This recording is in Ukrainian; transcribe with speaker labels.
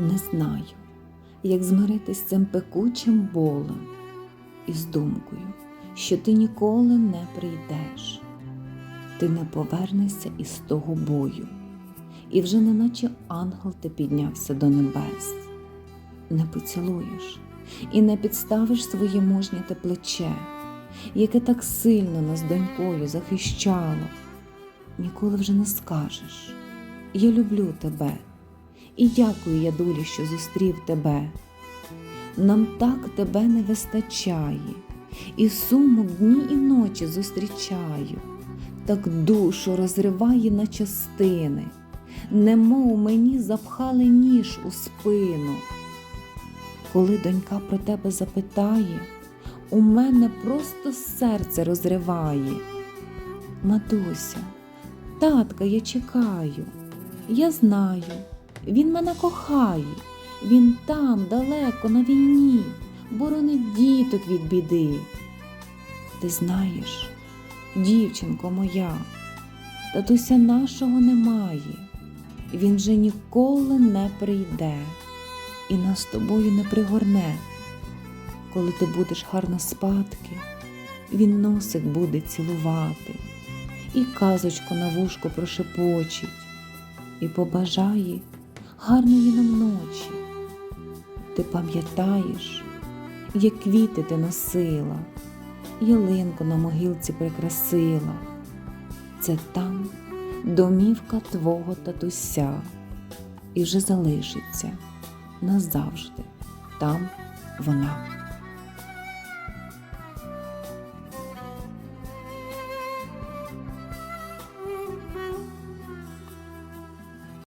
Speaker 1: Не знаю, як змиритись з цим пекучим болем і з думкою, що ти ніколи не прийдеш, ти не повернешся із того бою, і вже неначе ангел ти піднявся до небес, не поцілуєш і не підставиш своє мужнє те плече, яке так сильно нас донькою захищало. Ніколи вже не скажеш. Я люблю тебе. І дякую я долі, що зустрів тебе. Нам так тебе не вистачає, і суму дні і ночі зустрічаю, так душу розриває на частини, немов мені запхали ніж у спину. Коли донька про тебе запитає, у мене просто серце розриває. Матуся, татка, я чекаю, я знаю. Він мене кохає, він там, далеко, на війні, боронить діток від біди. Ти знаєш, дівчинко моя, татуся нашого немає, він вже ніколи не прийде і нас тобою не пригорне. Коли ти будеш гарно спадки, він носик буде цілувати, і казочку на вушко прошепочить, і побажає гарної нам ночі. Ти пам'ятаєш, як квіти ти носила, ялинку на могилці прикрасила. Це там домівка твого татуся, і вже залишиться назавжди там вона.